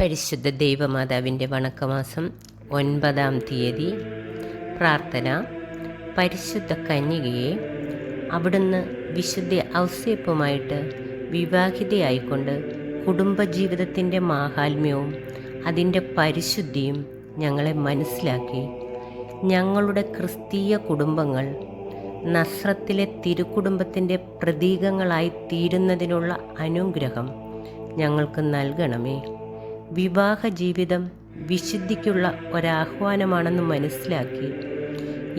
പരിശുദ്ധ ദൈവമാതാവിന്റെ വണക്കമാസം ഒൻപതാം തീയതി പ്രാർത്ഥന. പരിശുദ്ധ കന്യകയെ അവിടുന്ന് വിശുദ്ധ ഔസേപ്പുമായിട്ട് വിവാഹിതയായിക്കൊണ്ട് കുടുംബജീവിതത്തിന്റെ മാഹാത്മ്യവും അതിന്റെ പരിശുദ്ധിയും ഞങ്ങളെ മനസ്സിലാക്കി. ഞങ്ങളുടെ ക്രിസ്തീയ കുടുംബങ്ങൾ നസ്രത്തിലെ തിരുക്കുടുംബത്തിന്റെ പ്രതീകങ്ങളായി തീരുന്നതിനുള്ള അനുഗ്രഹം ഞങ്ങൾക്ക് നൽകണമേ. വിവാഹ ജീവിതം വിശുദ്ധിക്കുള്ള ഒരാഹ്വാനമാണെന്ന് മനസ്സിലാക്കി.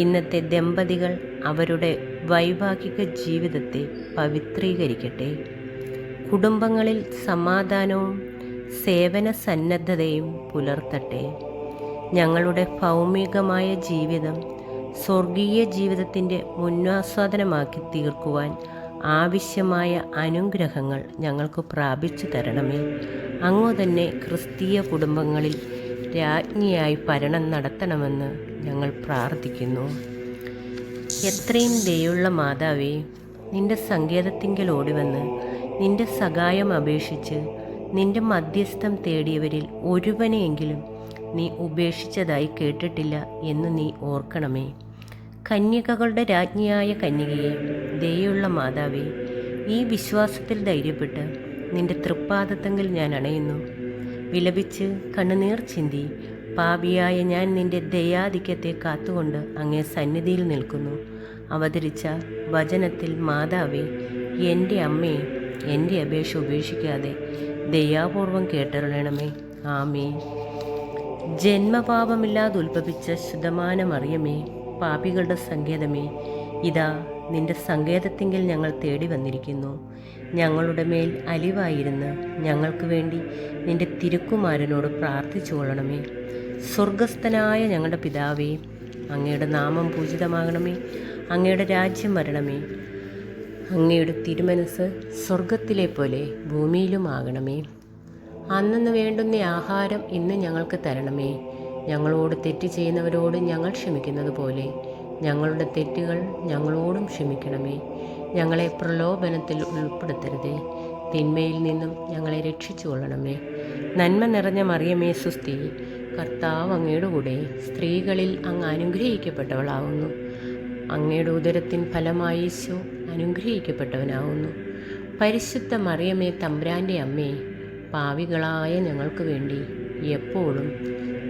ഇന്നത്തെ ദമ്പതികൾ അവരുടെ വൈവാഹിക ജീവിതത്തെ പവിത്രീകരിക്കട്ടെ. കുടുംബങ്ങളിൽ സമാധാനവും സേവന സന്നദ്ധതയും പുലർത്തട്ടെ. ഞങ്ങളുടെ ഭൗമികമായ ജീവിതം സ്വർഗീയ ജീവിതത്തിന്റെ മുന്നാസ്വാദനമാക്കി തീർക്കുവാൻ ആവശ്യമായ അനുഗ്രഹങ്ങൾ ഞങ്ങൾക്ക് പ്രാപിച്ചു തരണമേ. അങ്ങു തന്നെ ക്രിസ്തീയ കുടുംബങ്ങളിൽ രാജ്ഞിയായി ഭരണം നടത്തണമെന്ന് ഞങ്ങൾ പ്രാർത്ഥിക്കുന്നു. എത്രയും ദയുള്ള മാതാവേ നിന്റെ സങ്കേതത്തിങ്കൽ ഓടിവന്ന് നിന്റെ സഹായം അപേക്ഷിച്ച് നിന്റെ മധ്യസ്ഥം തേടിയവരിൽ ഒരുവനെയെങ്കിലും നീ ഉപേക്ഷിച്ചതായി കേട്ടിട്ടില്ല എന്ന് നീ ഓർക്കണമേ. കന്യകകളുടെ രാജ്ഞിയായ കന്യകയെ ദയുള്ള മാതാവേ ഈ വിശ്വാസത്തിൽ ധൈര്യപ്പെട്ട് നിന്റെ തൃപ്പാദത്തെങ്കിൽ ഞാൻ അണയുന്നു. വിലപിച്ച് കണ്ണുനീർ ചിന്തി പാപിയായ ഞാൻ നിന്റെ ദയാധിക്യത്തെ കാത്തുകൊണ്ട് അങ്ങേ സന്നിധിയിൽ നിൽക്കുന്നു. അവതരിച്ച വചനത്തിൽ മാതാവേ എന്റെ അമ്മയെ എന്റെ അപേക്ഷ ഉപേക്ഷിക്കാതെ ദയാപൂർവം കേട്ടറിയണമേ ആമേ ജന്മപാപമില്ലാതെ ഉത്ഭവിച്ച ശുദ്ധമാനമറിയമേ പാപികളുടെ സങ്കേതമേ ഇതാ നിന്റെ സങ്കേതത്തിങ്കിൽ ഞങ്ങൾ തേടി വന്നിരിക്കുന്നു. ഞങ്ങളുടെ മേൽ അലിവായിരുന്ന് ഞങ്ങൾക്ക് വേണ്ടി നിന്റെ തിരുക്കുമാരനോട് പ്രാർത്ഥിച്ചു കൊള്ളണമേ. സ്വർഗസ്ഥനായ ഞങ്ങളുടെ പിതാവേ അങ്ങയുടെ നാമം പൂജിതമാകണമേ. അങ്ങയുടെ രാജ്യം വരണമേ. അങ്ങയുടെ തിരുമനസ് സ്വർഗത്തിലെ പോലെ ഭൂമിയിലും ആകണമേ. അന്നു വേണ്ടുന്ന ആഹാരം ഇന്ന് ഞങ്ങൾക്ക് തരണമേ. ഞങ്ങളോട് തെറ്റ് ചെയ്യുന്നവരോട് ഞങ്ങൾ ക്ഷമിക്കുന്നത് പോലെ ഞങ്ങളുടെ തെറ്റുകൾ ഞങ്ങളോടും ക്ഷമിക്കണമേ. ഞങ്ങളെ പ്രലോഭനത്തിൽ ഉൾപ്പെടുത്തരുതേ. തിന്മയിൽ നിന്നും ഞങ്ങളെ രക്ഷിച്ചു കൊള്ളണമേ നന്മ നിറഞ്ഞ മറിയമേ സുസ്തി കർത്താവ് അങ്ങയുടെ കൂടെ സ്ത്രീകളിൽ അങ്ങ് അനുഗ്രഹിക്കപ്പെട്ടവളാവുന്നു. അങ്ങയുടെ ഉദരത്തിൻ ഫലമായി ഈശോ അനുഗ്രഹിക്കപ്പെട്ടവനാവുന്നു. പരിശുദ്ധ മറിയമേ തമ്പ്രാന്റെ അമ്മേ പാവികളായ ഞങ്ങൾക്ക് വേണ്ടി എപ്പോഴും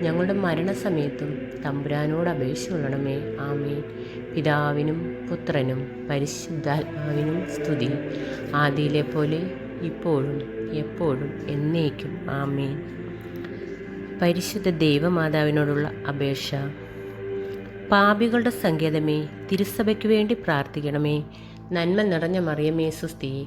ഞങ്ങളുടെ മരണസമയത്തും തമ്പുരാനോട് അപേക്ഷ കൊള്ളണമേ ആമേ പിതാവിനും പുത്രനും പരിശുദ്ധാത്മാവിനും സ്തുതി. ആദിയിലെ പോലെ ഇപ്പോഴും എപ്പോഴും എന്നേക്കും. ആമേൻ. പരിശുദ്ധ ദൈവമാതാവിനോടുള്ള അപേക്ഷ. പാപികളുടെ സങ്കേതമേ തിരുസഭയ്ക്ക് വേണ്ടി പ്രാർത്ഥിക്കണമേ. നന്മ നിറഞ്ഞ മറിയമേ സുസ്തി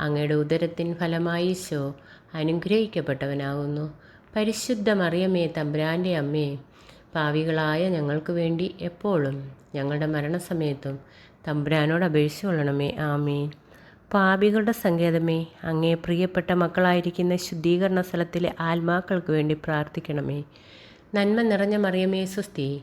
അങ്ങയുടെ ഉദരത്തിൻ ഫലമായി ഈശോ അനുഗ്രഹിക്കപ്പെട്ടവനാകുന്നു. പരിശുദ്ധ മറിയമ്മേ തമ്പുരാന്റെ അമ്മേ പാവികളായ ഞങ്ങൾക്ക് വേണ്ടി എപ്പോഴും ഞങ്ങളുടെ മരണസമയത്തും തമ്പുരാനോട് അപേക്ഷ കൊള്ളണമേ. ആമേൻ. പാപികളുടെ സങ്കേതമേ അങ്ങേ പ്രിയപ്പെട്ട മക്കളായിരിക്കുന്ന ശുദ്ധീകരണ സ്ഥലത്തിലെ ആത്മാക്കൾക്ക് വേണ്ടി പ്രാർത്ഥിക്കണമേ. നന്മ നിറഞ്ഞ മറിയമേ സുസ്തി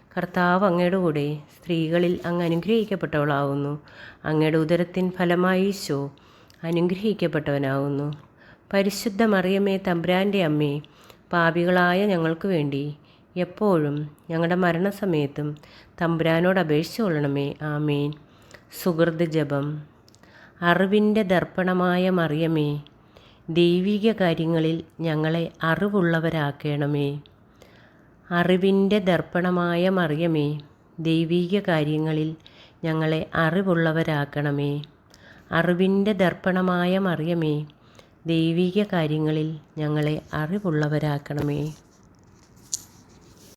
കർത്താവ് അങ്ങയുടെ കൂടെ സ്ത്രീകളിൽ അങ്ങ് അനുഗ്രഹിക്കപ്പെട്ടവളാകുന്നു. അങ്ങയുടെ ഉദരത്തിൻ ഫലമായി ഈശോ അനുഗ്രഹിക്കപ്പെട്ടവനാകുന്നു. പരിശുദ്ധ മറിയമ്മേ തമ്പുരാന്റെ അമ്മേ പാപികളായ ഞങ്ങൾക്ക് വേണ്ടി എപ്പോഴും ഞങ്ങളുടെ മരണസമയത്തും തമ്പുരാനോട് അപേക്ഷിച്ചു കൊള്ളണമേ. ആമേൻ. സുഹൃത് ജപം. അറിവിന്റെ ദർപ്പണമായ മറിയമേ ദൈവിക കാര്യങ്ങളിൽ ഞങ്ങളെ അറിവുള്ളവരാക്കണമേ. അറിവിന്റെ ദർപ്പണമായ മറിയമേ ദൈവീക കാര്യങ്ങളിൽ ഞങ്ങളെ അറിവുള്ളവരാക്കണമേ. അറിവിന്റെ ദർപ്പണമായ മറിയമേ ദൈവീക കാര്യങ്ങളിൽ ഞങ്ങളെ അറിവുള്ളവരാക്കണമേ.